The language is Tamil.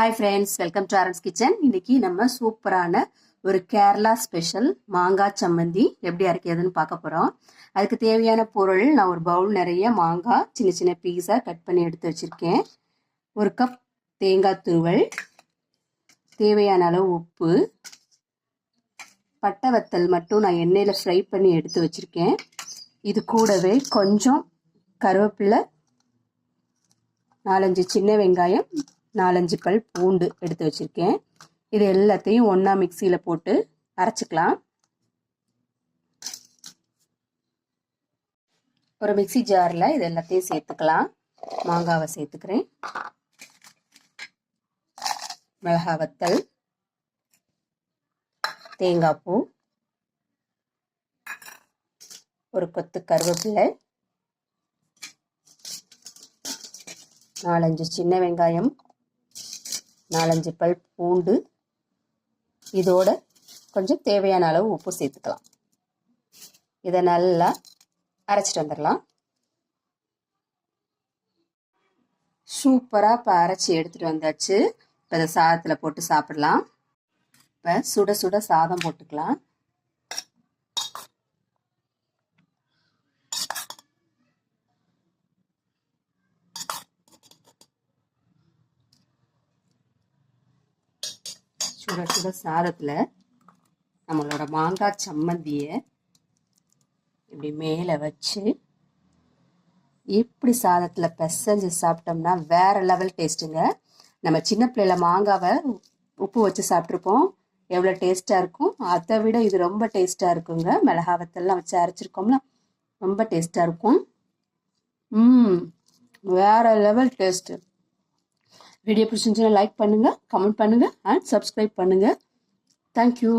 Hi friends welcome to Aaran's kitchen இன்னைக்கு நம்ம சூப்பரான ஒரு கேரளா ஸ்பெஷல் மாங்காய் சம்மந்தி எப்படி அரைக்கிறதுன்னு பார்க்க போகிறோம் அதுக்கு தேவையான பொருள் நான் ஒரு பவுல் நிறைய மாங்காய் சின்ன சின்ன பீஸாக கட் பண்ணி எடுத்து வச்சுருக்கேன். ஒரு கப் தேங்காய் துருவல் தேவையான அளவு உப்பு பட்டை வத்தல் மட்டும் நான் எண்ணெயில் ஃப்ரை பண்ணி எடுத்து வச்சுருக்கேன். இது கூடவே கொஞ்சம் கருவேப்பிலை நாலஞ்சு சின்ன வெங்காயம் நாலஞ்சு பல் பூண்டு எடுத்து வச்சுருக்கேன். இது எல்லாத்தையும் ஒன்றா மிக்சியில் போட்டு அரைச்சிக்கலாம். ஒரு மிக்சி ஜாரில் இது எல்லாத்தையும் சேர்த்துக்கலாம். மாங்காவை சேர்த்துக்கிறேன். மிளகா வத்தல் தேங்காய் பூ ஒரு கொத்து கருவேப்பிலை நாலஞ்சு சின்ன வெங்காயம் நாலஞ்சு பல் பூண்டு. இதோட கொஞ்சம் தேவையான அளவு உப்பு சேர்த்துக்கலாம். இதை நல்லா அரைச்சிட்டு வந்துடலாம். சூப்பராக இப்போ அரைச்சி எடுத்துகிட்டு வந்தாச்சு. இப்போ இதை சாதத்தில் போட்டு சாப்பிடலாம். இப்போ சுட சுட சாதம் போட்டுக்கலாம். சுட சுட சாதத்தில் நம்மளோட மாங்காய் சம்மந்தியை இப்படி மேலே வச்சு இப்படி சாதத்தில் பிசைஞ்சு சாப்பிட்டோம்னா வேற லெவல் டேஸ்ட்டுங்க நம்ம சின்ன பிள்ளையில மாங்காவை உப்பு வச்சு சாப்பிட்ருப்போம் எவ்வளோ டேஸ்ட்டாக இருக்கும்? அதை விட இது ரொம்ப டேஸ்ட்டாக இருக்குங்க. மிளகாவத்தெல்லாம் வச்சு அரைச்சிருக்கோம்ல. ரொம்ப டேஸ்ட்டாக இருக்கும். ம் வேறு லெவல் டேஸ்ட்டு வீடியோ பிடிச்சிருந்துச்சுன்னா லைக் பண்ணுங்கள் கமெண்ட் பண்ணுங்கள் அண்ட் சப்ஸ்கிரைப் பண்ணுங்கள் தேங்க்யூ